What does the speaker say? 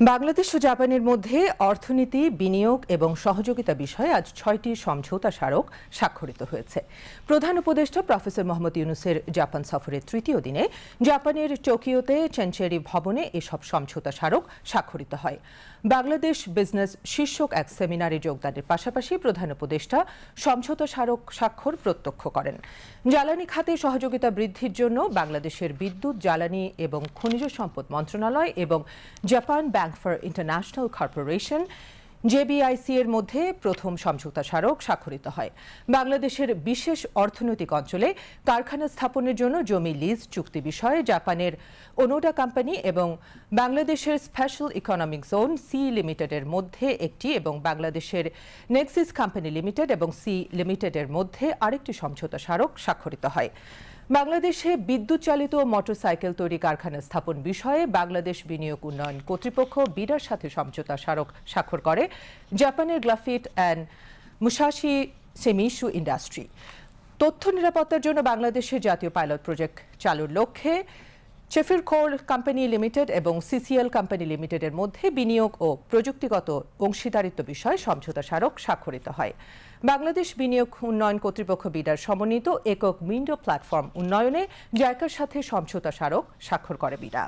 বাংলাদেশ ও জাপানের মধ্যে অর্থনীতি, বিনিয়োগ এবং সহযোগিতা বিষয়ে আজ ছয়টি সমঝোতা স্মারক স্বাক্ষরিত হয়েছে। প্রধান উপদেষ্টা প্রফেসর মোহাম্মদ ইউনুসের জাপান সফরের তৃতীয় দিনে জাপানের টোকিওতে চেনচেরি ভবনে এসব সমঝোতা স্মারক স্বাক্ষরিত হয়। বাংলাদেশ বিজনেস শীর্ষক এক সেমিনারে যোগদানের পাশাপাশি প্রধান উপদেষ্টা সমঝোতা স্মারক স্বাক্ষর প্রত্যক্ষ করেন। জ্বালানি খাতে সহযোগিতা বৃদ্ধির জন্য বাংলাদেশের বিদ্যুৎ, জ্বালানি এবং খনিজ সম্পদ মন্ত্রণালয় এবং Japan for international corporation, JBIC এর মধ্যে প্রথম সমঝোতা স্মারক স্বাক্ষরিত হয়। বাংলাদেশের বিশেষ অর্থনৈতিক অঞ্চলে কারখানা স্থাপনের জন্য জমি লিজ চুক্তি বিষয়ে জাপানের ওনোডা কোম্পানি এবং বাংলাদেশের স্পেশাল ইকোনমিক জোন সি লিমিটেডের মধ্যে একটি এবং বাংলাদেশের নেক্সিস কোম্পানি লিমিটেড এবং সি লিমিটেডের মধ্যে আরেকটি সমঝোতা স্মারক স্বাক্ষরিত হয়। বাংলাদেশে বিদ্যুৎ চালিত মোটরসাইকেল তৈরি কারখানা স্থাপন বিষয়ে বাংলাদেশ বিনিয়োগ উন্নয়ন কর্তৃপক্ষ বিডার সাথে সমঝোতা স্মারক স্বাক্ষর করে জাপানের গ্লাফিট অ্যান্ড মুসাশি সেমিশু ইন্ডাস্ট্রি। তথ্য নিরাপত্তার জন্য বাংলাদেশের জাতীয় পাইলট প্রজেক্ট চালুর লক্ষ্যে চেফির কোল কোম্পানি লিমিটেড এবং সিসিএল কোম্পানি লিমিটেডের মধ্যে বিনিয়োগ ও প্রযুক্তিগত অংশীদারিত্ব বিষয়ে সমঝোতা স্মারক স্বাক্ষরিত হয়। বাংলাদেশ বিনিয়োগ উন্নয়ন কর্তৃপক্ষ বিডার সমন্বিত একক উইন্ডো প্ল্যাটফর্ম উন্নয়নে জায়কার সাথে সমঝোতা স্মারক স্বাক্ষর করে বিডা।